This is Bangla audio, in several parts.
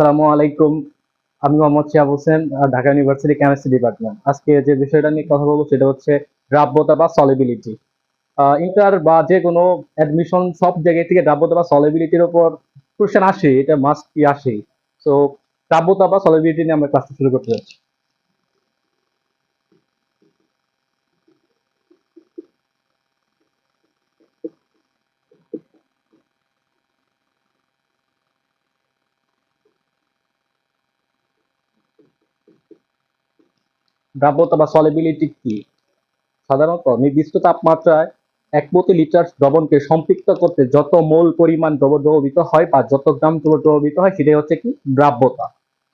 আসসালামু আলাইকুম। আমি Mohammad Shihab Hossain Dhaka university chemistry department আজকে যে বিষয়টা নিয়ে কথা বলব সেটা হচ্ছে দ্রাব্যতা বা সলিবিলিটি ইন্টার বা যে কোনো অ্যাডমিশন সব জায়গায় থেকে দ্রাব্যতা বা সলিবিলিটির ওপর কোশ্চেন আসে, এটা মাস্ট কি আসে। সো দ্রাব্যতা বা সলিবিলিটি নিয়ে আমরা ক্লাসটা শুরু করতে যাচ্ছি। দ্রাব্যতা বা সলিবিলিটি কি? সাধারণত নির্দিষ্ট তাপমাত্রায় এক প্রতি লিটার দ্রবণকে সম্পৃক্ত করতে যত মোল পরিমাণ দ্রব দ্রবীত হয় বা যত গ্রাম দ্রব দ্রবীত হয়, সেটাই হচ্ছে কি? দ্রাব্যতা।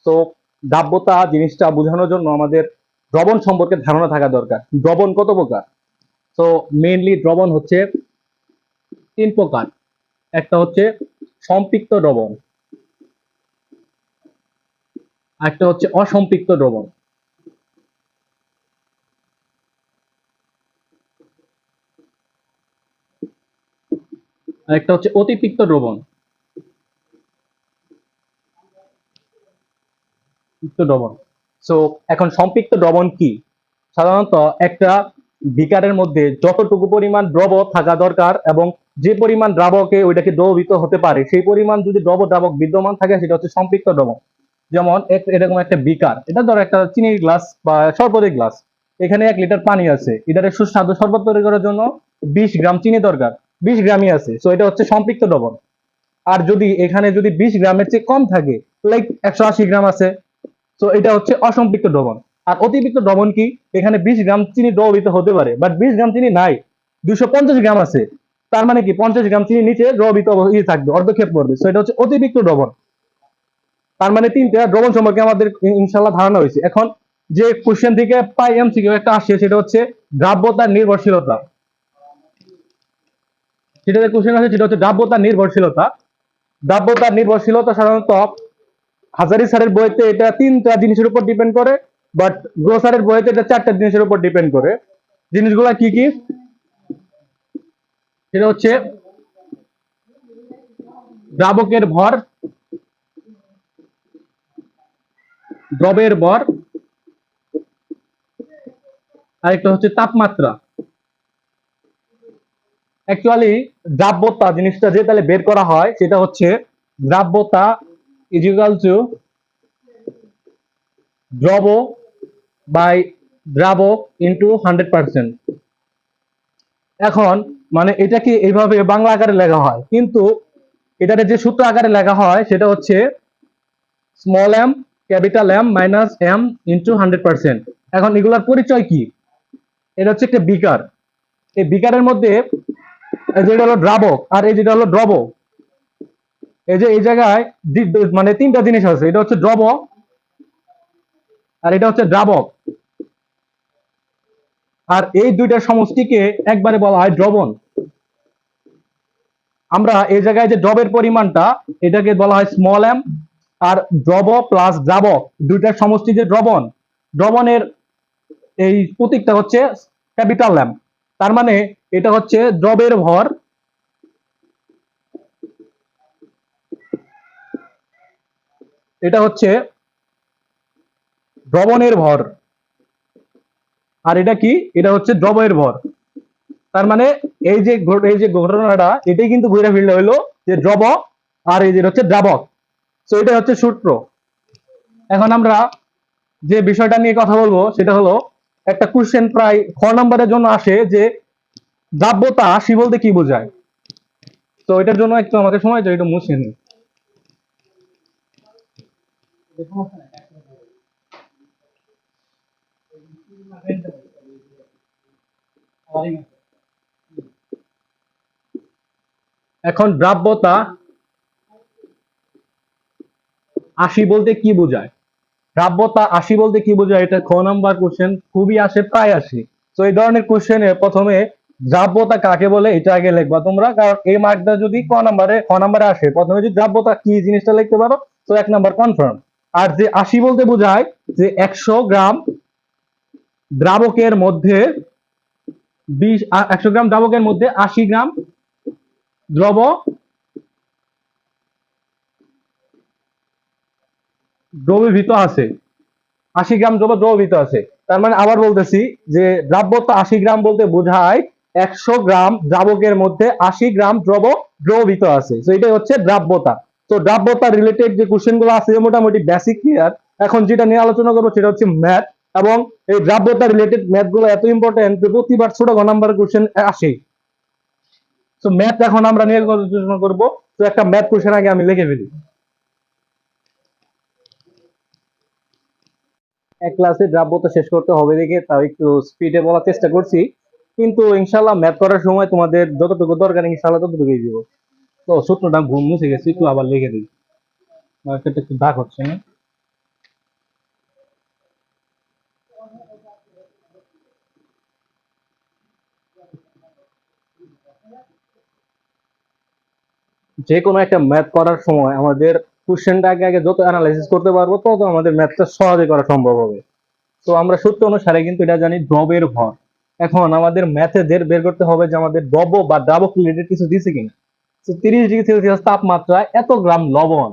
তো দ্রাব্যতা জিনিসটা বোঝানোর জন্য আমাদের দ্রবণ সম্পর্কে ধারণা থাকা দরকার। দ্রবণ কত প্রকার? তো মেইনলি দ্রবণ হচ্ছে তিন প্রকার। একটা হচ্ছে সম্পৃক্ত দ্রবণ। একটা হচ্ছে অসম্পৃক্ত দ্রবণ। একটা হচ্ছে অতিরিক্ত দ্রবণ। তিক্ত দ্রবণ। সো এখন সম্পৃক্ত দ্রবণ কি? সাধারণত একটা বিকারের মধ্যে যতটুকু পরিমাণ দ্রব থাকা দরকার এবং যে পরিমাণ দ্রাবকে ওইটাকে দ্রবীত হতে পারে, সেই পরিমাণ যদি দ্রব দ্রাবক বিদ্যমান থাকে, সেটা হচ্ছে সম্পৃক্ত দ্রবণ। যেমন এরকম একটা বিকার। এটা ধরো একটা চিনির গ্লাস বা শরবতের গ্লাস। এখানে এক লিটার পানি আছে। এটারে সুস্বাদু শরবত তৈরি করার জন্য বিশ গ্রাম চিনি দরকার। বিশ গ্রামই আছে। সো এটা হচ্ছে সম্পৃক্ত দ্রবণ। আর যদি এখানে যদি বিশ গ্রামের চেয়ে কম থাকে লাইক একশো আশি গ্রাম আছে তো এটা হচ্ছে অসম্পৃক্ত দ্রবণ। আর অতিরিক্ত দ্রবণ কি? এখানে বিশ গ্রাম চিনি দ্রবীত হতে পারে বাট বিশ গ্রাম চিনি নাই দুশো গ্রাম আছে। তার মানে কি? পঞ্চাশ গ্রাম চিনি নিচে দ্রবীত ইয়ে থাকবে, অর্ধক্ষেপ করবে। তো এটা হচ্ছে অতিরিক্ত দ্রবণ। তার মানে তিনটা দ্রবণ সম্পর্কে আমাদের ইনশাল্লাহ ধারণা হয়েছে। এখন যে কোশ্চেন থেকে পাই এমসিকিউ একটা আসে, সেটা হচ্ছে দ্রাব্যতার নির্ভরশীলতা। সেটা যে কোশ্চেন আছে সেটা হচ্ছে দ্রাব্যতার নির্ভরশীলতা। দ্রাব্যতার নির্ভরশীলতা সাধারণত হাজারি সারের বইতে এটা তিনটা জিনিসের উপর ডিপেন্ড করে বাট গ্রোসারের বইতে এটা চারটা জিনিসের উপর ডিপেন্ড করে। জিনিসগুলো কি কি? সেটা হচ্ছে দ্রাবকের ভর, দ্রবের ভর, আরেকটা হচ্ছে তাপমাত্রা। অ্যাকচুয়ালি দ্রাব্যতা জিনিসটা যে তাহলে বের করা হয়, সেটা হচ্ছে দ্রাব্যতা ইজিক্যাল টু দ্রব বাই দ্রাবক ইন্টু হান্ড্রেড পার্সেন্ট এখন মানে এটা কি এইভাবে বাংলা আকারে লেখা হয়? কিন্তু এটাতে যে সূত্র আকারে লেখা হয়, সেটা হচ্ছে small M capital M minus M into hundred percent এখন এগুলার পরিচয় কি? এটা হচ্ছে একটা বিকার। এই বিকারের মধ্যে যেটা হলো দ্রাবক আর এই যেটা হলো দ্রব এই যে এই জায়গায় মানে তিনটা জিনিস আছে, এটা হচ্ছে দ্রব আর এটা হচ্ছে দ্রাবক আর এই দুইটার সমষ্টিকে একবারে বলা হয় দ্রবণ আমরা এই জায়গায় যে দ্রবের পরিমাণটা, এটাকে বলা হয় স্মল এম আর দ্রব প্লাস দ্রাবক দুইটার সমষ্টি যে দ্রবণ দ্রবণের এই প্রতীকটা হচ্ছে ক্যাপিটাল এম তার মানে এটা হচ্ছে দ্রবের ভর। এটা হচ্ছে দ্রবণের ভর। আর এটা কি? এটা হচ্ছে দ্রবের ভর। তার মানে এই যে এই যে ঘটনাটা, এটাই কিন্তু ঘুরে ফিরলে হইল যে দ্রব আর এই যে হচ্ছে দ্রাবক। তো এটা হচ্ছে সূত্র। এখন আমরা যে বিষয়টা নিয়ে কথা বলব, সেটা হলো একটা কোশ্চেন প্রায় খ নম্বরের জন্য আসে যে দ্রাব্যতা আসি বলতে কি বোঝায়? তো এটার জন্য একটু আমাকে সময় চাই একটু মুছে নিই। এখন দ্রাব্যতা আশি বলতে কি বোঝায়? দ্রাব্যতা আশি বলতে কি বোঝায়? এটা খ নাম্বার কোশ্চেন খুবই আসে, প্রায় আসে। তো এই ধরনের কোশ্চেনে প্রথমে দ্রাব্যতা কাকে বলে, এটা আগে লিখবা তোমরা, কারণ এই মার্কটা যদি ক নাম্বারে, খ নাম্বারে আসে, প্রথমে যদি দ্রাব্যতা কি জিনিসটা লিখতে পারো তো এক নাম্বার কনফার্ম আর যে আশি বলতে বোঝায়, যে একশো গ্রাম দ্রাবকের মধ্যে বিশ একশো গ্রাম দ্রাবকের মধ্যে আশি গ্রাম দ্রব দ্রবীভূত আছে। আশি গ্রাম দ্রব দ্রবীভূত আছে। তার মানে আবার বলতেছি যে দ্রাব্যতা আশি গ্রাম বলতে বোঝায় একশো গ্রাম দ্রাবকের মধ্যে আশি গ্রাম দ্রব দ্রবীভূত আছে। তো এটাই হচ্ছে দ্রাব্যতা। তো দ্রাব্যতা রিলেটেড যে কোশ্চেনগুলো আছে, মোটামুটি বেসিক ক্লিয়ার এখন যেটা নিয়ে আলোচনা করব সেটা হচ্ছে ম্যাথ এবং এই দ্রাব্যতা রিলেটেড ম্যাথগুলো এত ইম্পর্টেন্ট যে প্রতিবার ছোট ঘ নাম্বার কোশ্চেন আসে। তো ম্যাথ এখন আমরা নিয়ে আলোচনা করব। তো একটা ম্যাথ কোশ্চেন আগে আমি লিখে ফেলি। এক ক্লাসে দ্রাব্যতা শেষ করতে হবে দেখে, তাও একটু স্পিডে বলার চেষ্টা করছি। কিন্তু ইনশাল্লাহ ম্যাথ করার সময় তোমাদের যতটুকু দরকার ইনশাল্লাহ ততটুকুই দিব। তো সূত্রটা ঘুম মুছে গেছে, একটু আবার লিখে দিই। মার্কেটে একটু দাগ হচ্ছে না? যে কোনো একটা ম্যাথ করার সময় আমাদের কোশ্চেনটা আগে আগে যত অ্যানালাইসিস করতে পারব, তত আমাদের ম্যাথটা সহজে করা সম্ভব হবে। তো আমরা সূত্র অনুসারে কিন্তু এটা জানি দ্রবের ভর। এখন আমাদের ম্যাথে দের বের করতে হবে যে আমাদের দ্রব বা দ্রাবক রিলেটেড কিছু দিছে কিনা। তো তিরিশ ডিগ্রি সেলসিয়াস তাপমাত্রায় এত গ্রাম লবণ।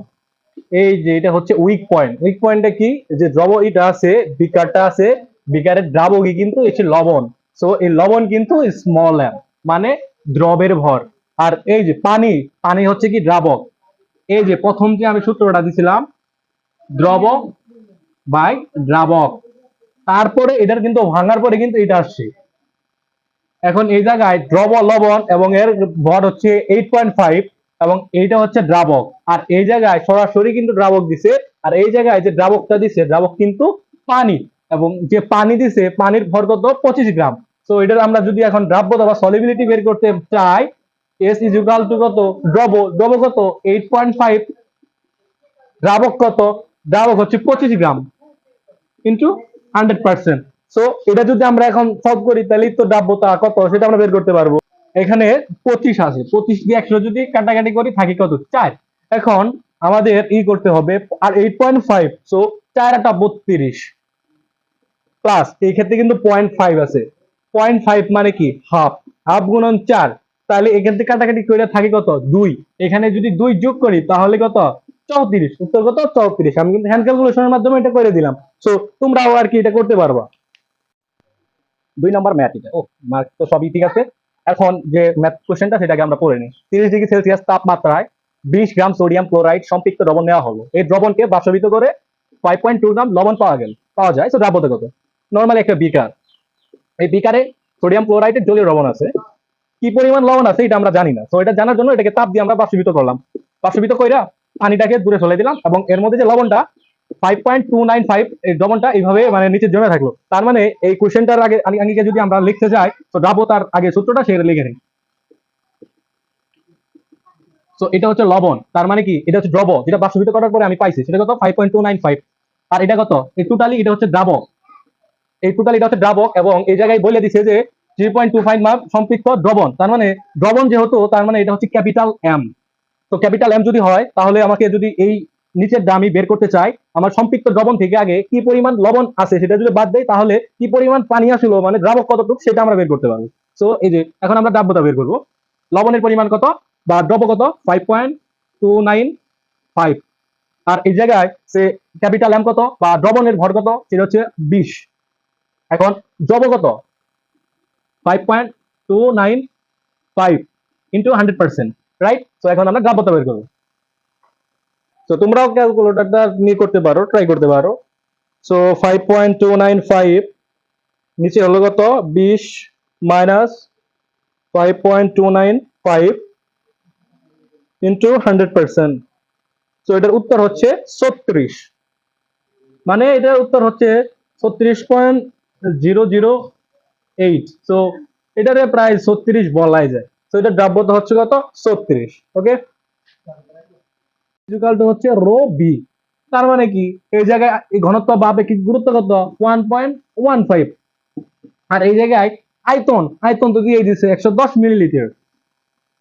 এই যে এটা হচ্ছে উইক পয়েন্ট উইক পয়েন্টটা কি? যে দ্রব এটা আছে, বিকারটা আছে, বিকারের দ্রাবকই কিন্তু এসে লবণ। সো এই লবণ কিন্তু স্মল মানে দ্রবের ভর। আর এই যে পানি পানি হচ্ছে কি দ্রাবক। এই যে প্রথম যে আমি সূত্রটা দিছিলাম, দ্রব বাই দ্রাবক। তারপরে এটার কিন্তু ভাঙার পরে কিন্তু এটা আসছে। এখন এই জায়গায় দ্রব, লবণ এবং এর ভর হচ্ছে এইট পয়েন্ট ফাইভ এবং এইটা হচ্ছে দ্রাবক। আর এই জায়গায় সরাসরি কিন্তু দ্রাবক দিছে, আর এই জায়গায় যে দ্রাবকটা দিছে, দ্রাবক কিন্তু পানি এবং যে পানি দিছে, পানির ভর কত? পঁচিশ গ্রাম। তো এটার আমরা যদি এখন দ্রাব্যতা বা সলিবিলিটি বের করতে চাই এস ইজ ইকুয়াল টু কত? দ্রব দ্রব কত? এইট পয়েন্ট ফাইভ দ্রাবক কত? দ্রাবক হচ্ছে পঁচিশ gram into hundred percent so এটা যদি আমরা এখন সলভ করি তাহলে তো দ্রাব্যতা কত? সেটা আমরা বের করতে পারব। এখানে পঁচিশ আছে। পঁচিশ দিয়ে একশো যদি কাটাকাটি করি, থাকি কত? চার। এখন আমাদের ই করতে হবে, আর এইট পয়েন্ট ফাইভ সো চার একটা বত্রিশ। প্লাস এই ক্ষেত্রে কিন্তু পয়েন্ট ফাইভ আছে। পয়েন্ট ফাইভ মানে কি? হাফ হাফ গুণন চার। তাহলে এখান থেকে কাটাকাটি করে থাকি কত? দুই। এখানে যদি দুই যোগ করি, তাহলে কত? চৌত্রিশ। উত্তর কত? চৌত্রিশ। আমি কিন্তু হ্যান্ড ক্যালকুলেশনের মাধ্যমে এটা করে দিলাম। সো তোমরাও আর কি এটা করতে পারবা। দুই নম্বর ম্যাথ এটা। ও মার্ক তো সবই ঠিক আছে। এখন যে ম্যাথ কোশ্চেনটা সেটাকে আমরা পড়ে নিই। তিরিশ ডিগ্রি সেলসিয়াস তাপমাত্রায় বিশ গ্রাম সোডিয়াম ক্লোরাইড সম্পৃক্ত দ্রবণ নেওয়া হলো। এই দ্রবণকে বাষ্পীভূত করে ফাইভ পয়েন্ট টু গ্রাম লবণ পাওয়া গেল, পাওয়া যায়। তো দ্রাব্যতা কত? নর্মালি একটা বিকার। এই বিকারে সোডিয়াম ক্লোরাইডের জলীয় লবণ আছে। কি পরিমাণ লবণ আছে এটা আমরা জানি না। তো এটা জানার জন্য এটাকে তাপ দিয়ে আমরা বাষ্পীভূত করলাম। বাষ্পীভূত কইরা পানিটাকে দূরে চলে দিলাম এবং এর মধ্যে যে লবণটা ফাইভ এই দ্রবণটা এইভাবে মানে নিচে জমে থাকল। তার মানে এই আগে আগে যদি আমরা লিখতে যাই তো দ্রাব্যতার আগে সূত্রটা সেটা লিখে নিই। তো এটা হচ্ছে লবণ। তার মানে কি? এটা হচ্ছে দ্রব, যেটা বাষ্পীভূত করার পরে আমি পাইছি। সেটা কত? Five point two nine five আর এটা কত? এই টোটালি এটা হচ্ছে দ্রাবক। এই টোটালি এটা হচ্ছে দ্রাবক এবং এই জায়গায় বলে দিছে যে থ্রি পয়েন্ট টু ফাইভ মাপ সম্পৃক্ত দ্রবণ। তার মানে দ্রবণ যেহেতু, তার মানে এটা হচ্ছে ক্যাপিটাল এম তো ক্যাপিটাল এম যদি হয়, তাহলে আমাকে যদি এই নিচের দামি বের করতে চাই, আমার সম্পৃক্ত দ্রবণ থেকে আগে কি পরিমাণ লবণ আছে সেটা যদি বাদ দেয় তাহলে কি পরিমাণ পানি আসলো মানে দ্রাবক কতটুকু, সেটা আমরা বের করতে পারব। সো এই যে, এখন আমরা দ্রাব্যতা বের করব। লবণের পরিমাণ কত বা দ্রব্য কত? Five point two nine five আর এই জায়গায় সে ক্যাপিটাল এম কত বা দ্রবণের ভর কত? সেটা হচ্ছে বিশ। এখন দ্রব্য কত? Five point two nine five into hundred percent right এখন আমরা দ্রাব্যতা বের করব। তো তোমরাও ক্যালকুলেটরটা নিয়ে করতে পারো ট্রাই করতে পারো। So five point two nine five নিচে হলো কত? বিশ minus five point two nine five into hundred percent তো এটার উত্তর হচ্ছে ছত্রিশ। মানে এটার উত্তর হচ্ছে ছত্রিশ পয়েন্ট জিরো জিরো এইট তো এটারে প্রায় ছত্রিশ বলাই যায়। তো এটা দ্রাব্যতা হচ্ছে কত? ছত্রিশ। ওকে হচ্ছে রো বি তার মানে কি? এই জায়গায় ঘনত্ব বা আপেক্ষিক গুরুত্ব কত? ওয়ান পয়েন্ট ওয়ান ফাইভ আর এই জায়গায় আয়তন আয়তন তো দিয়ে দিচ্ছে একশো দশ মিলিলিটার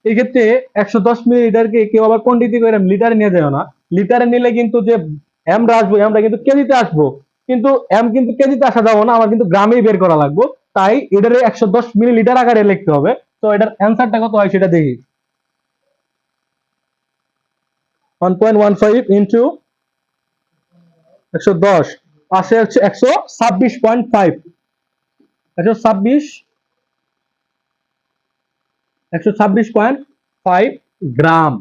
এই ক্ষেত্রে একশো দশ মিলিলিটারকে কেউ আবার কোয়ান্টিটি করে লিটারে নিয়ে যায় না। লিটারে নিলে কিন্তু যে এমরা আসব আমরা কিন্তু কেজিতে আসব। কিন্তু এম কিন্তু কেজিতে আসা যাব না, আমার কিন্তু গ্রামেই বের করা লাগবে। তাই এটারে একশো দশ মিলিলিটার আকারে লিখতে হবে। তো এটার অ্যান্সারটা কত হয় সেটা দেখি। 1.15 into একশো দশ, পাশে হচ্ছে একশো ছাব্বিশ পয়েন্ট ফাইভ একশো ছাব্বিশ একশো ছাব্বিশ পয়েন্ট ফাইভ গ্রাম।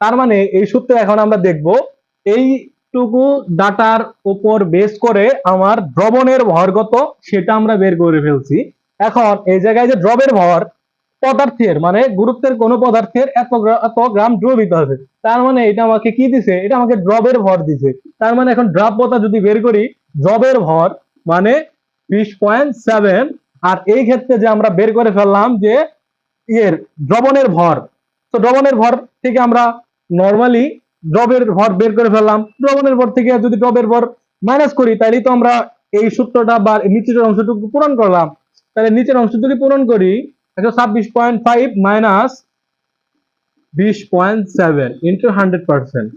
তার মানে এই সূত্রে এখন আমরা দেখব এইটুকু ডাটার উপর বেস করে আমার দ্রবণের ভর কত, সেটা আমরা বের করে ফেলছি। এখন এই জায়গায় যে দ্রবের ভর, পদার্থের মানে গুরুত্বের কোন পদার্থের এত এত গ্রাম দ্রবিত আছে তার মানে এটা আমাকে কি দিছে? এটা আমাকে দ্রবের ভর দিছে। তার মানে এখন দ্রাব্যতা যদি বের করি, দ্রবের ভর মানে বিশ পয়েন্ট সেভেন। আর এই ক্ষেত্রে যে আমরা বের করে ফেললাম যে ইয়ের, দ্রবণের ভর, তো দ্রবণের ভর থেকে আমরা নর্মালি দ্রবের ভর বের করে ফেললাম। দ্রবণের ভর থেকে যদি দ্রবের ভর মাইনাস করি তাহলে তো আমরা এই সূত্রটা বা নিচের অংশটুকু পূরণ করলাম। তাহলে নিচের অংশ যদি পূরণ করি একশো ছাব্বিশ পয়েন্ট ফাইভ মাইনাস বিশ point seven into hundred percent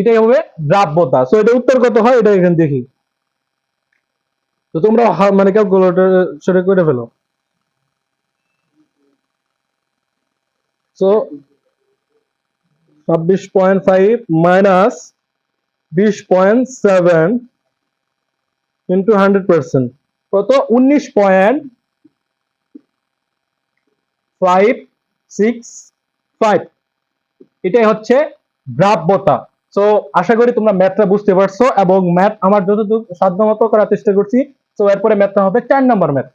এটাই হবে দ্রাব্যতা। সো এটা উত্তর কত হয়? এটা এখানে দেখি। তো তোমরা মানে ক্যালকুলেটর করে ফেলো। ছাব্বিশ পয়েন্ট ফাইভ মাইনাস বিশ point seven into hundred percent কত? উনিশ পয়েন্ট ফাইভ সিক্স ফাইভ এটাই হচ্ছে দ্রাব্যতা। সো আশা করি তোমরা ম্যাথটা বুঝতে পারছ এবং ম্যাথ আমার যতটুকু সাধ্যমতো করার চেষ্টা করছি তো এরপরে ম্যাথটা হবে চার নম্বর ম্যাথ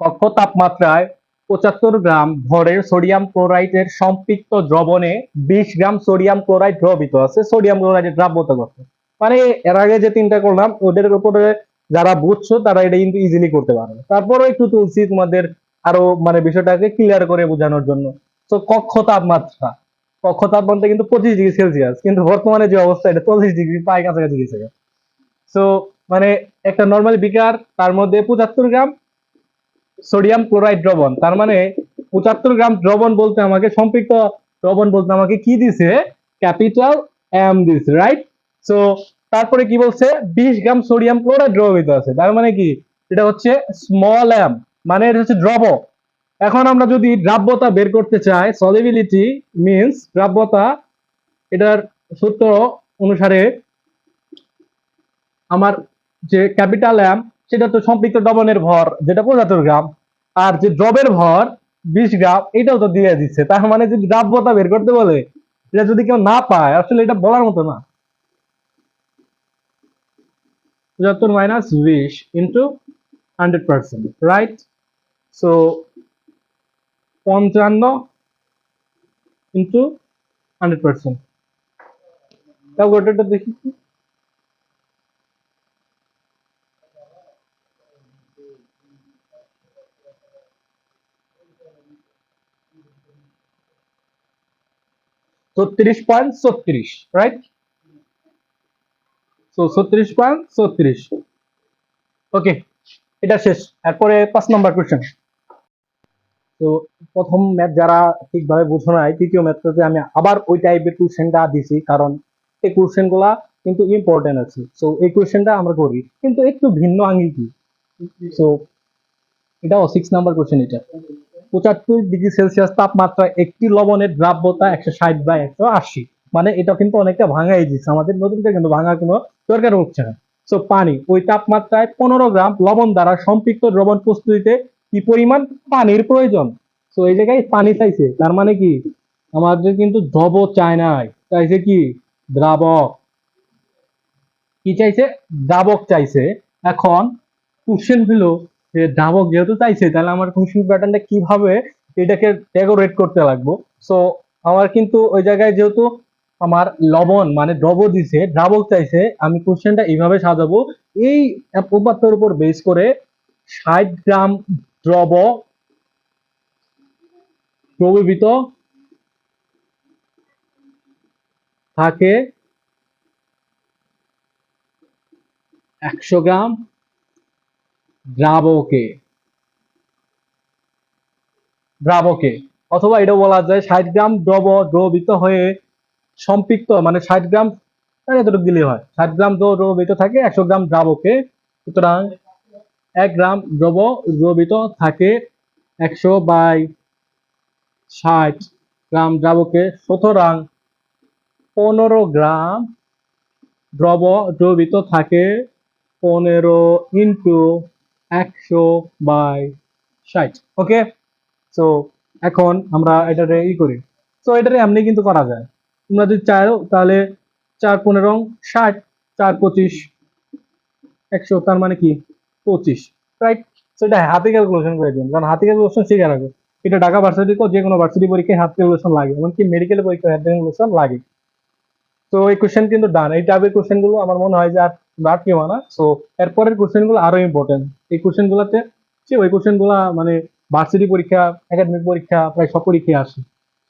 কক্ষ তাপমাত্রায় পঁচাত্তর গ্রাম ভরের সোডিয়াম ক্লোরাইডের সম্পৃক্ত দ্রবণে বিশ গ্রাম সোডিয়াম ক্লোরাইড দ্রবিত আছে। সোডিয়াম ক্লোরাইডের দ্রাব্যতা কত মানে এর আগে যে তিনটা করলাম, ওদের উপরে যারা বুঝছ, তারা এটা কিন্তু ইজিলি করতে পারবে। তারপরও একটু তুলছি তোমাদের আরও মানে বিষয়টাকে ক্লিয়ার করে বোঝানোর জন্য। তো কক্ষ তাপমাত্রা। কক্ষ তাপমাত্রা কিন্তু পঁচিশ ডিগ্রি সেলসিয়াস, কিন্তু বর্তমানে যে অবস্থা, এটা চল্লিশ ডিগ্রি, প্রায় কাছাকাছি গেছে। সো মানে একটা নর্মাল বিকার, তার মধ্যে পঁচাত্তর গ্রাম সোডিয়াম ক্লোরাইড দ্রবণ। তার মানে পঁচাত্তর গ্রাম দ্রবণ বলতে আমাকে, সম্পৃক্ত দ্রবণ বলতে আমাকে কি দিছে? ক্যাপিটাল এম দিছে রাইট সো তারপরে কি বলছে? বিশ গ্রাম সোডিয়াম ক্লোরাইড দ্রবিত আছে। তার মানে কি? এটা হচ্ছে স্মল এম মানে এটা হচ্ছে দ্রব এখন আমরা যদি দ্রাব্যতা বের করতে চাই সলিবিলিটি মিন্স দ্রাব্যতা, এটার সূত্র অনুসারে আমার যে ক্যাপিটাল এম সেটা তো সম্পৃক্ত দ্রবণের ভর, যেটা পঁচাত্তর গ্রাম, আর যে দ্রবের ভর, বিশ গ্রাম, এটাও তো দিয়ে দিচ্ছে। তার মানে যদি দ্রাব্যতা বের করতে বলে, এটা যদি কেউ না পায়, আসলে এটা বলার মতো না। পঁচাত্তর মাইনাস বিশ into hundred percent right so পঞ্চান্ন ইন্টু হান্ড্রেড পার্সেন্ট ক্যালকুলেটরটা দেখি। ছত্রিশ পয়েন্ট ছত্রিশ রাইট ছত্রিশ পয়েন্ট ছত্রিশ। ওকে এটা শেষ। এরপরে পাঁচ নাম্বার কোয়েশ্চেন তো প্রথম ম্যাথ যারা ঠিকভাবে বুঝো নাই, তৃতীয় ম্যাথটাতে আমি আবার ওই টাইপের কোয়েশ্চেনটা দিছি, কারণ এই কোয়েশ্চেনগুলা কিন্তু ইম্পর্টেন্ট আছে। সো এই কোয়েশ্চেনটা আমরা করি, কিন্তু একটু ভিন্ন আঙ্গিকি সো এটাও সিক্স নাম্বার কোয়েশ্চেন এটা। পঁচাত্তর ডিগ্রি সেলসিয়াস তাপমাত্রা একটি লবণের দ্রাব্যতা একশো ষাট বাই একশো আশি। মানে এটা কিন্তু অনেকটা ভাঙাই দিচ্ছে। আমাদের নতুন করে কিন্তু ভাঙার কোনো দরকার হচ্ছে না। সো পানি, ওই তাপমাত্রায় পনেরো গ্রাম লবণ দ্বারা সম্পৃক্ত দ্রবণ প্রস্তুতিতে কি পরিমাণ পানির প্রয়োজন? তো এই জায়গায় পানি চাইছে। তার মানে কি? আমাদের কিন্তু দ্রব চায় নাই। চাইছে কি? দ্রাবক। কি চাইছে? দ্রাবক চাইছে। এখন কোশ্চেন হলো যে দ্রাবক যেহেতু চাইছে, তাহলে আমার কোশ্চেন প্যাটার্নটা কীভাবে এটাকে ডেকোরেট করতে লাগবো? সো আমার কিন্তু ওই জায়গায় যেহেতু আমার লবণ মানে দ্রব দিছে, দ্রাবক চাইছে, আমি কোশ্চেনটা এইভাবে সাজাবো। এই উপাত্তের উপর বেস করে ষাট গ্রাম দ্রব প্রবিত থাকে। একশো গ্রাম দ্রাবকে দ্রাবকে অথবা এটা বলা যায় ষাট গ্রাম দ্রব দ্রবিত হয়ে সম্পৃক্ত মানে ষাট গ্রাম এতটুকু দিলেই হয়। ষাট গ্রাম দ্রব দ্রবিত থাকে, একশো গ্রাম দ্রাবকে সুতরাং এক গ্রাম দ্রব দ্রবিত থাকে একশো বাই ষাট গ্রাম দ্রাবকে সুতরাং পনেরো গ্রাম দ্রব দ্রবিত থাকে পনেরো ইন্টু একশো বাই ষাট ওকে সো এখন আমরা এটারে ই করি। তো এটারে এমনি কিন্তু করা যায়। তোমরা যদি চাও, তাহলে চার পনেরো ষাট, চার পঁচিশ, একশো, তার মানে কি? পঁচিশ রাইট সেটা হাতে ক্যালকুলেশন করে দিন, কারণ হাতে ক্যালকুলেশন শিখে রাখো। এটা ঢাকা ভার্সিটি যে কোনো ভার্সিটি পরীক্ষায় হাত ক্যালকুলেশন লাগে, এমনকি মেডিকেল পরীক্ষায় হাত ক্যালকুলেশন লাগে। তো এই কোশ্চেন কিন্তু ডান এই টাইপের কোশ্চেনগুলো আমার মনে হয় যে আর আর কেউ না। সো এরপরের কোশ্চেনগুলো আরও ইম্পর্টেন্ট এই কোশ্চেন গুলাতে সে ওই কোশ্চেনগুলা মানে ভার্সিটি পরীক্ষা একাডেমিক পরীক্ষা, প্রায় সব পরীক্ষায় আসে।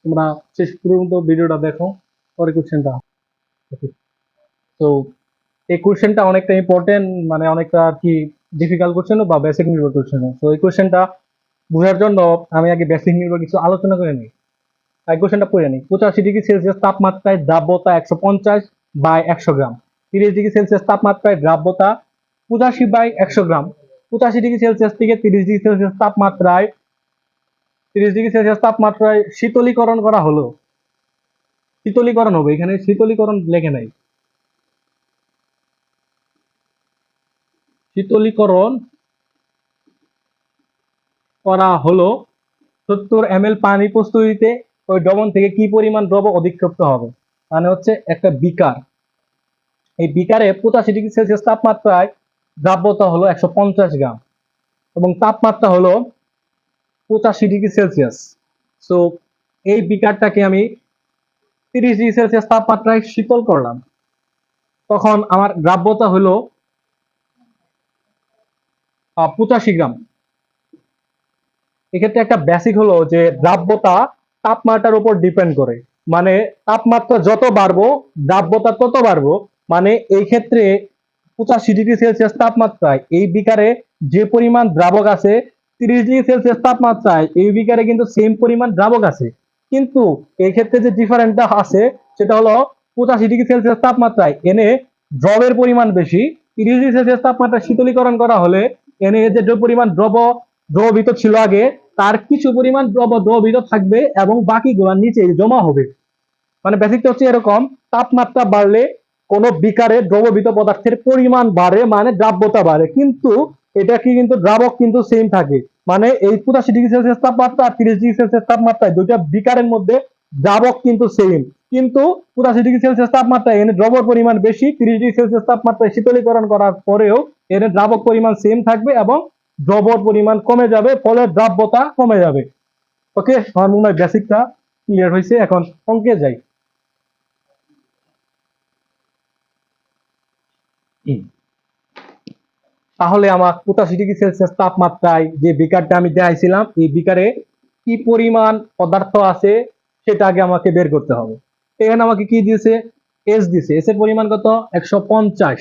তোমরা শেষ পর্যন্ত ভিডিওটা দেখো, পরের কোশ্চেনটা তো এই কোশ্চেনটা অনেকটা ইম্পর্টেন্ট মানে অনেকটা আর কি ডিফিকাল্ট কোশ্চেন বা বেসিক নির্ভর কোশ্চেন তো এই কোশ্চেনটা বোঝার জন্য আমি আগে বেসিক নির্ভর কিছু আলোচনা করে নিই। এই কোশ্চেনটা পড়ে নিই। পঁচাশি ডিগ্রি সেলসিয়াস তাপমাত্রায় দ্রাব্যতা একশো পঞ্চাশ বাই একশো গ্রাম। তিরিশ ডিগ্রি সেলসিয়াস তাপমাত্রায় দ্রাব্যতা পঁচাশি বাই একশো গ্রাম। পঁচাশি ডিগ্রি সেলসিয়াস থেকে তিরিশ ডিগ্রি সেলসিয়াস তাপমাত্রায়, তিরিশ ডিগ্রি সেলসিয়াস তাপমাত্রায় শীতলীকরণ করা হলো। শীতলীকরণ হবে, এখানে শীতলীকরণ লেখে নাই। শীতলীকরণ করা হলো সত্তর এম পানি প্রস্তুতিতে ওই দ্রবণ থেকে কি পরিমাণ দ্রব অধিক্ষিপ্ত হবে? মানে হচ্ছে একটা বিকার। এই বিকারে পঁচাশি ডিগ্রি সেলসিয়াস তাপমাত্রায় দ্রাব্যতা হলো একশো পঞ্চাশ গ্রাম এবং তাপমাত্রা হলো পঁচাশি ডিগ্রি সেলসিয়াস। সো এই বিকারটাকে আমি তিরিশ ডিগ্রি সেলসিয়াস তাপমাত্রায় শীতল করলাম। তখন আমার দ্রাব্যতা হলো পঁচাশি গ্রাম। এক্ষেত্রে একটা বেসিক হলো যে দ্রাব্যতা তাপমাত্রার উপর ডিপেন্ড করে। মানে তাপমাত্রা যত বাড়বো, দ্রাব্যতা তত বাড়বো মানে এই ক্ষেত্রে পঁচাশি ডিগ্রি সেলসিয়াস তাপমাত্রায় এই বিকারে যে পরিমাণ দ্রাবক আছে তিরিশ ডিগ্রি সেলসিয়াস তাপমাত্রায় এই বিকারে কিন্তু সেম পরিমাণ দ্রাবক আছে। কিন্তু এই ক্ষেত্রে যে ডিফারেন্টটা আছে, সেটা হলো পঁচাশি ডিগ্রি সেলসিয়াস তাপমাত্রায় এনে দ্রবের পরিমাণ বেশি, তিরিশ ডিগ্রি সেলসিয়াস তাপমাত্রা শীতলীকরণ করা হলে এনে যে পরিমাণ দ্রব, দ্রবীত ছিল আগে, তার কিছু পরিমাণ দ্রব, দ্রবীত থাকবে এবং বাকিগুলো নিচে জমা হবে। মানে বেসিকটা হচ্ছে এরকম, তাপমাত্রা বাড়লে কোন বিকারে দ্রবীত পদার্থের পরিমাণ বাড়ে মানে দ্রাব্যতা বাড়ে। কিন্তু এটা কি কিন্তু দ্রাবক কিন্তু সেম থাকে। মানে এই পঁচাশি ডিগ্রি সেলসিয়াস তাপমাত্রা আর তিরিশ ডিগ্রি সেলসিয়াস তাপমাত্রায় দুইটা বিকারের মধ্যে দ্রাবক কিন্তু সেম কিন্তু পঁচাশি ডিগ্রি সেলসিয়াস তাপমাত্রায় এনে দ্রবর পরিমাণ বেশি, তিরিশ ডিগ্রি সেলসিয়াস তাপমাত্রায় শীতলীকরণ করার পরেও এনে দ্রাবক পরিমাণ সেম থাকবে এবং দ্রবর পরিমাণ কমে যাবে, ফলে দ্রাব্যতা কমে যাবে। ওকে আমার বেসিকটা ক্লিয়ার হয়েছে এখন অঙ্কে যাই। তাহলে আমার পঁচাশি ডিগ্রি সেলসিয়াস তাপমাত্রায় যে বিকারটা আমি দেখাইছিলাম, এই বিকারে কি পরিমাণ পদার্থ আছে সেটা আগে আমাকে বের করতে হবে। এখানে আমাকে কি দিয়েছে? এস দিছে এস এর পরিমাণ কত? একশো পঞ্চাশ।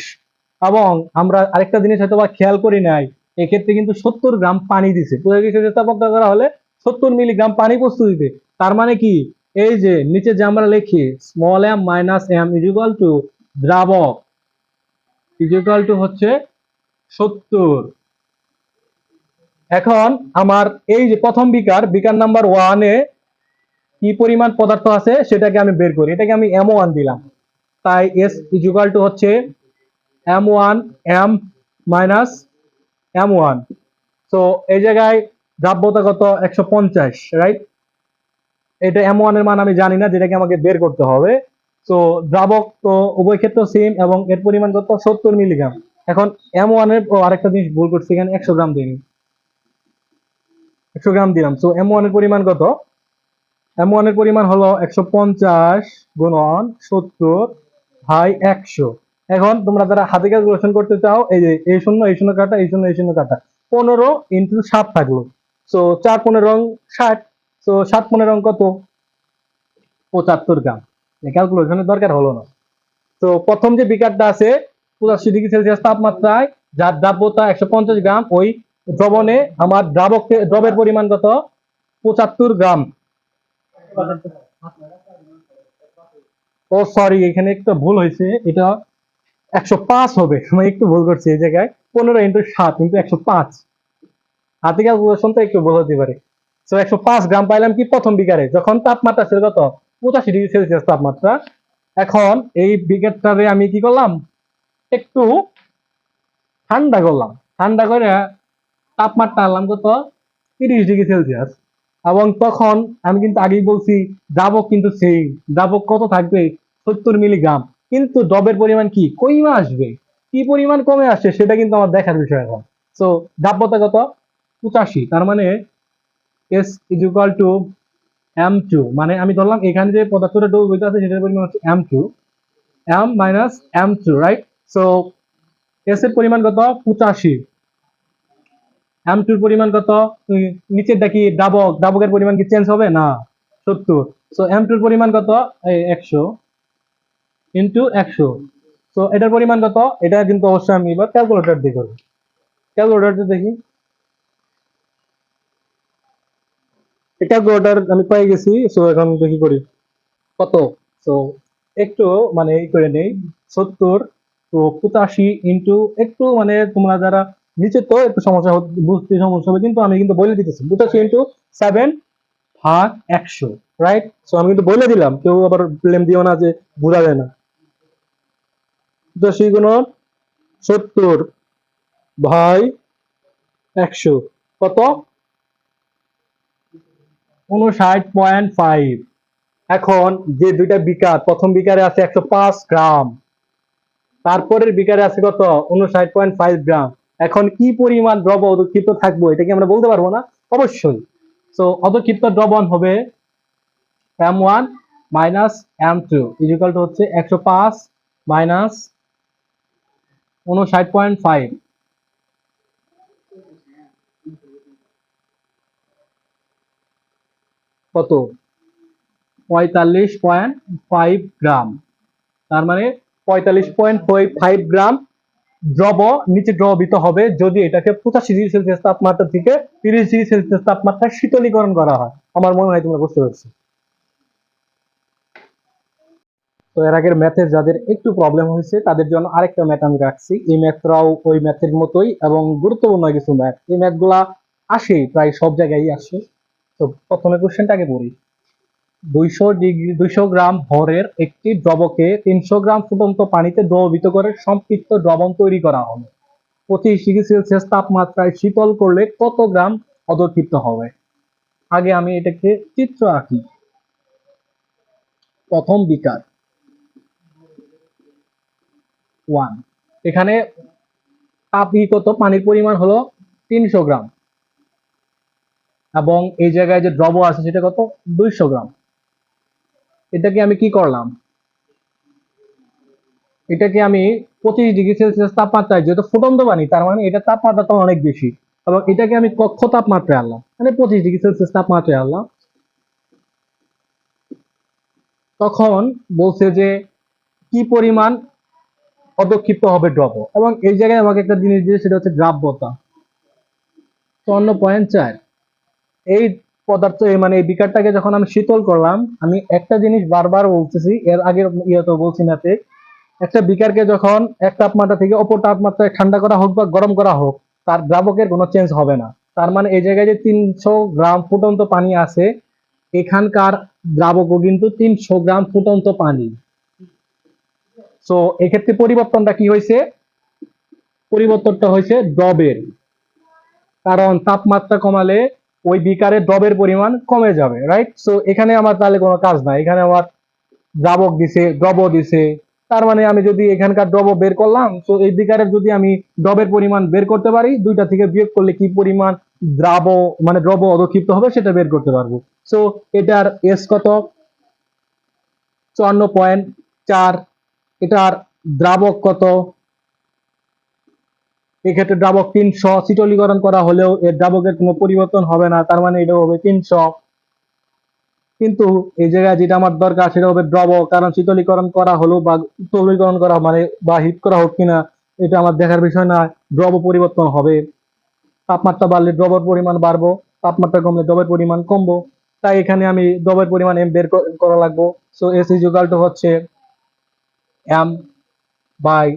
এবং আমরা আরেকটা জিনিস হয়তো বা খেয়াল করি নাই, এক্ষেত্রে কিন্তু সত্তর গ্রাম পানি দিছে পঁচাশি সেলসিয়াস তাপমাত্রা করা হলে? সত্তর মিলিগ্রাম পানি প্রস্তুতিতে। তার মানে কি? এই যে নিচে যে আমরা লিখি small M minus M is equal to দ্রাবক। Is equal to হচ্ছে সত্তর। এখন আমার এই যে প্রথম বিকার বিকার নাম্বার ওয়ানে কি পরিমাণ পদার্থ আছে সেটাকে আমি বের করি। এটাকে আমি এম ওয়ান দিলাম। তাই S is equal to M one M minus M one one তো এই জায়গায় দ্রাব্যতা কত? একশো পঞ্চাশ রাইট এটা এম ওয়ানের মান আমি জানি না, যেটাকে আমাকে বের করতে হবে। তো দ্রাবক তো উভয় ক্ষেত্র সেম এবং এর পরিমাণ কত সত্তর মিলিগ্রাম এখন এম ওয়ানের আরেকটা জিনিস ভুল করছি, এখানে একশো গ্রাম দিইনি। একশো গ্রাম দিলাম। তো এম ওয়ানের পরিমাণ কত এম ওয়ানের পরিমাণ হলো একশো পঞ্চাশ গুণন সত্তর ভাই একশো। এখন তোমরা যারা হাতে ক্যালকুলেশন করতে চাও, এই যে এই শূন্য এই শূন্য কাটা, এই শূন্য এই শূন্য কাটা, পনেরো ইন্টু সাত থাকল। সো চার পনেরো রং ষাট সো সাত পনেরো রং কত? পঁচাত্তর গ্রাম। ক্যালকুলেশনের দরকার হলো না। তো প্রথম যে বিকারটা আছে, পঁচাশি ডিগ্রি সেলসিয়াস তাপমাত্রায়, যার দ্রাব্যতা একশো পঞ্চাশ গ্রাম, ওই দ্রবণে আমার দ্রাবক দ্রবের পরিমাণ কত? পঁচাত্তর গ্রাম। ও সরি এখানে একটা ভুল হয়েছে, এটা একশো পাঁচ হবে। আমি একটু ভুল করছি এই জায়গায়। পনেরো ইন্টু সাত কিন্তু একশো পাঁচ। হাতে ক্যালকুলেশন তো একটু ভুল হতে পারে। তো একশো পাঁচ গ্রাম পাইলাম কি প্রথম বিকারে? যখন তাপমাত্রা ছিল কত? পঁচাশি ডিগ্রি সেলসিয়াস তাপমাত্রা। এখন এই বিকেটটারে আমি কি করলাম? একটু ঠান্ডা করলাম। ঠান্ডা করে তাপমাত্রা আনলাম কত? তিরিশ ডিগ্রি সেলসিয়াস। এবং তখন আমি কিন্তু আগেই বলছি, দ্রাবক কিন্তু সেই দ্রাবক কত থাকবে? সত্তর মিলিগ্রাম। কিন্তু ডবের পরিমাণ কি? কমে আসবে। কি পরিমাণ কমে আসছে সেটা কিন্তু আমার দেখার বিষয় এখন। সো দ্রাব্যতা কত? পঁচাশি। তার মানে S is equal to M two মানে আমি ধরলাম এখানে যে পদার্থটা ডোব আছে সেটার পরিমাণ হচ্ছে M two M minus M two right so S এর পরিমাণ কত? পঁচাশি। এম টুর পরিমাণ কত? উম, দেখি ডাবক। ডাবকের পরিমাণ কি চেঞ্জ হবে? না সত্তর। সো এম টুর পরিমাণ কত? একশো। ইন্টু একশো। সো এটার পরিমাণ কত? এটা কিন্তু অবশ্যই আমি এবার ক্যালকুলেটর দিয়ে করব। ক্যালকুলেটর দেখি। ক্যালকুলেটর আমি পেয়ে গেছি সো এখন দেখি করি। কত? সো একটু মানে এই করে নেই, সত্তর, তো পঁচাশি ইন্টু একটু মানে তোমরা যারা নিচে তো একটু সমস্যা বুঝতে সমস্যা হবে, কিন্তু আমি কিন্তু বলে দিতেছি। পঁচাশি ইন্টু সেভেন ভাগ একশো রাইট সো আমি কিন্তু বলে দিলাম, কেউ আবার ব্লেম দিও না যে বোঝা যায় না। পঁচাশি গুণ সত্তর ভাই একশো, কত? উনষাট পয়েন্ট ফাইভ এখন যে দুইটা বিকার, প্রথম বিকারে আছে একশো পাঁচ গ্রাম, তারপরের বিকারে আছে কত? উনষাট পয়েন্ট ফাইভ গ্রাম। এখন কি পরিমাণ দ্রব অধক্ষিপ্ত থাকব, এটা কি আমরা বলতে পারব না? অবশ্যই। তো অধক্ষিপ্ত দ্রবণ হবে M one minus M two is equal to হচ্ছে একশো পাঁচ মাইনাস উনষাট পয়েন্ট ফাইভ কত? পঁয়তাল্লিশ পয়েন্ট ফাইভ গ্রাম। তার মানে পঁয়তাল্লিশ পয়েন্ট ফাইভ গ্রাম দ্রব নিচে দ্রবীত হবে যদি এটাকে পঁচাশি ডিগ্রি সেলসিয়াস তাপমাত্রা থেকে তিরিশ ডিগ্রি সেলসিয়াস তাপমাত্রা শীতলীকরণ করা হয়। আমার মনে হয় তোমরা বুঝতে পারছ। তো এর আগের ম্যাথের যাদের একটু প্রবলেম হয়েছে, তাদের জন্য আরেকটা ম্যাথ আমি রাখছি। এই ম্যাথটাও ওই ম্যাথের মতোই এবং গুরুত্বপূর্ণ কিছু ম্যাথ এই ম্যাথগুলা আসে প্রায় সব জায়গায় আসে। তো প্রথমে কোশ্চেনটাকে পড়ি। দুইশো ডিগ্রি, দুইশো গ্রাম ভরের একটি দ্রবকে তিনশো গ্রাম ফুটন্ত পানিতে দ্রবীত করে সম্পৃক্ত দ্রবণ তৈরি করা হবে। পঁচিশ ডিগ্রি সেলসিয়াস তাপমাত্রায় শীতল করলে কত গ্রাম অধক্ষিপ্ত হবে? আগে আমি এটাকে চিত্র আঁকি। প্রথম বিকার। ওয়ান। এখানে তাপি কত পানির পরিমাণ হলো তিনশো গ্রাম। এবং এই জায়গায় যে দ্রব আছে সেটা কত? দুইশো গ্রাম। এটাকে আমি কি করলাম? এটাকে আমি পঁচিশ ডিগ্রি সেলসিয়াস তাপমাত্রায়, যেহেতু ফুটন্ত পানি, তার মানে এটা তাপমাত্রা তো অনেক বেশি। এবং এটাকে আমি কক্ষ তাপমাত্রায় আনলাম। মানে পঁচিশ ডিগ্রি সেলসিয়াস তাপমাত্রায় আনলাম। তখন বলছে যে, কি পরিমাণ অধক্ষিপ্ত হবে দ্রব এবং এই জায়গায় আমাকে একটা জিনিস দিয়ে সেটা হচ্ছে দ্রাব্যতা। চুয়ান্ন পয়েন্ট চার। এই পদার্থ মানে এই বিকারটাকে যখন আমি শীতল করলাম, আমি একটা জিনিস বারবার বলতেছি, এর আগের তো বলছি নাতে একটা বিকারকে যখন এক তাপমাত্রা থেকে অপর তাপমাত্রায় ঠান্ডা করা হোক বা গরম করা হোক, তার দ্রাবকের কোনো চেঞ্জ হবে না। তার মানে এই জায়গায় যে তিনশো গ্রাম ফুটন্ত পানি আছে, এখানকার দ্রাবকও কিন্তু তিনশো গ্রাম ফুটন্ত পানি। সো এক্ষেত্রে পরিবর্তনটা কি হয়েছে? পরিবর্তনটা হয়েছে দ্রবের। কারণ তাপমাত্রা কমালে ওই বিকারের দ্রবের পরিমাণ কমে যাবে রাইট সো এখানে আমার তাহলে কোনো কাজ নাই। এখানে আমার দ্রাবক দিছে, দ্রব দিছে। তার মানে আমি যদি এখানকার দ্রব বের করলাম তো এই বিকারের যদি আমি দ্রবের পরিমাণ বের করতে পারি, দুইটা থেকে বিয়োগ করলে কি পরিমাণ দ্রাব মানে দ্রব অধক্ষিপ্ত হবে সেটা বের করতে পারব। সো এটার এস কত? চুয়ান্ন পয়েন্ট চার। এটার দ্রাবক কত? এক্ষেত্রে দ্রাবক তিনশো, শীতলীকরণ করা হলেও এর দ্রাবকের কোনো পরিবর্তন হবে না, তার মানে এটা হবে তিনশো। কিন্তু এই জায়গায় যেটা আমার দরকার সেটা হবে দ্রব কারণ শীতলীকরণ করা হলো বা তরলীকরণ করা মানে বা হিট করা হোক কিনা, এটা আমার দেখার বিষয় না, দ্রব পরিবর্তন হবে। তাপমাত্রা বাড়লে দ্রবর পরিমাণ বাড়বো, তাপমাত্রা কমলে দ্রবের পরিমাণ কমবো, তাই এখানে আমি দ্রবের পরিমাণ এম বের করা লাগবো। So S is equal to M by by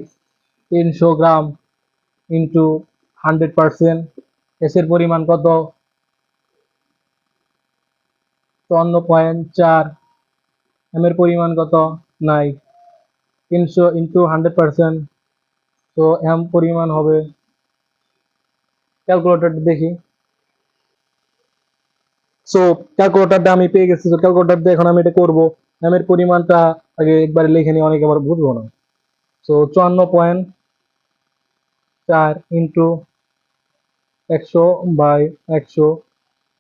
তিনশো gram. Into hundred percent S এর পরিমাণ কত? চুয়ান্ন পয়েন্ট চার এম এর পরিমাণ কত? নাই তিনশো ইন্টু হান্ড্রেড পার্সেন্ট তো এম পরিমাণ হবে ক্যালকুলেটর দেখি। সো ক্যালকুলেটরটা আমি পেয়ে গেছি তো ক্যালকুলেটর দিয়ে এখন আমি এটা করব। এম এর পরিমাণটা আগে একবারে লিখে নিই, অনেকে আবার বুঝব না। সো চুয়ান্ন পয়েন্ট চার ইন্টু একশো বাই একশো,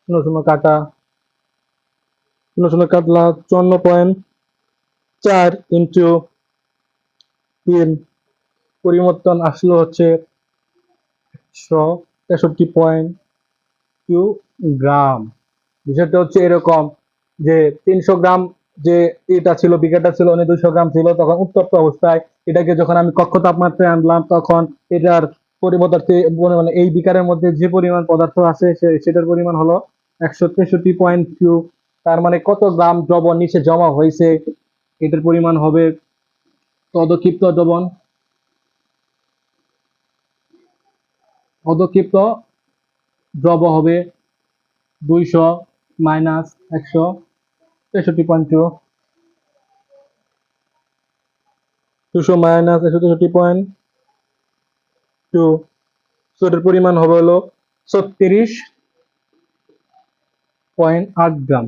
শূন্য শূন্য কাটা, শূন্য শূন্য কাটলা চুয়ান্ন পয়েন্ট চার ইন্টু তিন। পরিবর্তন আসলো হচ্ছে একশো তেষট্টি পয়েন্ট টু গ্রাম। বিষয়টা হচ্ছে এরকম যে তিনশো গ্রাম যে এটা ছিল, বিঘাটা ছিল মানে দুইশো গ্রাম ছিল, তখন উত্তপ্ত অবস্থায় এটাকে যখন আমি কক্ষ তাপমাত্রায় আনলাম, তখন এটার পরিবর্তে মানে এই বিকারের মধ্যে যে পরিমাণ পদার্থ আছে সেটার পরিমাণ হলো একশো তেষট্টি পয়েন্ট টু তার মানে কত গ্রাম দ্রবণ নিচে জমা হয়েছে, এটার পরিমাণ হবে তদক্ষিপ্ত দ্রবণ অদক্ষিপ্ত দ্রব হবে দুইশো মাইনাস একশো তেষট্টি পয়েন্ট টু দুশো মাইনাস একশো তেষট্টি পয়েন্ট। টু সো এটার পরিমাণ হবে হলো ছত্রিশ পয়েন্ট আট গ্রাম।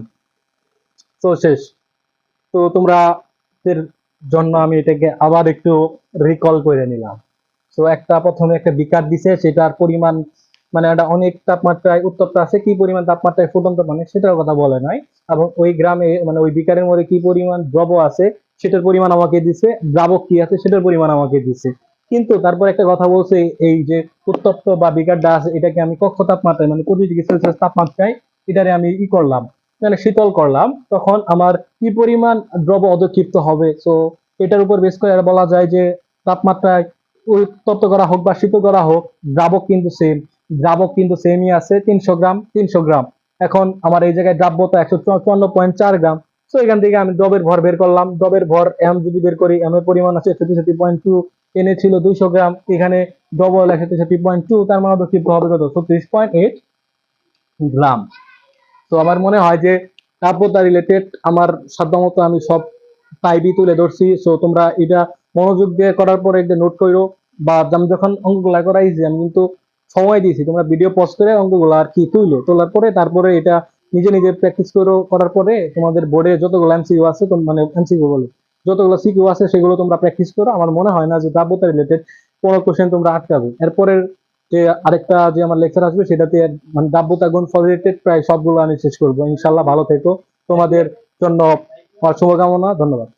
তো শেষ। তো তোমরা জন্য আমি এটাকে আবার একটু রিকল করে নিলাম। তো একটা প্রথমে একটা বিকার দিছে, সেটার পরিমাণ মানে এটা অনেক তাপমাত্রায় উত্তপ্ত আছে, কি পরিমাণ তাপমাত্রায় ফুটন্ত মানে সেটার কথা বলে নাই। এবং ওই গ্রামে মানে ওই বিকারের মধ্যে কি পরিমাণ দ্রব আছে সেটার পরিমাণ আমাকে দিছে, দ্রাবক কি আছে সেটার পরিমাণ আমাকে দিছে। কিন্তু তারপর একটা কথা বলছে, এই যে উত্তপ্ত বা বিকারটা আছে এটাকে আমি কক্ষ তাপমাত্রায় মানে পঁচিশ ডিগ্রি সেলসিয়াস তাপমাত্রায় এটারে আমি ই করলাম। মানে শীতল করলাম, তখন আমার কি পরিমাণ দ্রব অদক্ষিপ্ত হবে? তো এটার উপর বেশ করে বলা যায় যে তাপমাত্রায় উত্তপ্ত করা হোক বা শীতল করা হোক, দ্রাবক কিন্তু সেম দ্রাবক কিন্তু সেমই আছে, তিনশো গ্রাম তিনশো গ্রাম। এখন আমার এই জায়গায় দ্রাব্যতা একশো চুয়ান্ন পয়েন্ট চার গ্রাম তো এখান থেকে আমি দ্রবের ভর বের করলাম। দ্রবের ভর এম যদি বের করি, এম এর পরিমাণ আছে তেষট্টি পয়েন্ট টু এনে ছিল দুইশো গ্রাম। এখানে ডবল একশো তেষট্টি পয়েন্ট টু তার মানে অদক্ষিপ্ত হবে কত? ছত্রিশ পয়েন্ট এইট গ্রাম। তো আমার মনে হয় যে তাপমাত্রা রিলেটেড আমার সাধ্যমতো আমি সব পাইবি তুলে ধরছি। সো তোমরা এটা মনোযোগ দিয়ে করার পরে একটা নোট করো বা আমি যখন অঙ্কগুলা করাইছি, আমি কিন্তু সময় দিয়েছি। তোমরা ভিডিও পজ করে অঙ্কগুলো আর কি তুইলো তোলার পরে তারপরে এটা নিজে নিজে প্র্যাকটিস করো, করার পরে তোমাদের বোর্ডে যতগুলো এমসিকিউ আছে মানে এমসিকিউ বলে, যতগুলো সিকিউ আছে সেগুলো তোমরা প্র্যাকটিস করো। আমার মনে হয় না যে দাব্যতা রিলেটেড কোনো কোশ্চেন তোমরা আটকাবে। এরপরে যে আরেকটা যে আমার লেকচার আসবে সেটাতে মানে দাব্যতা গুণ রিলেটেড প্রায় সবগুলো আমি শেষ করব। ইনশাল্লাহ ভালো থেকো। তোমাদের জন্য শুভকামনা। ধন্যবাদ।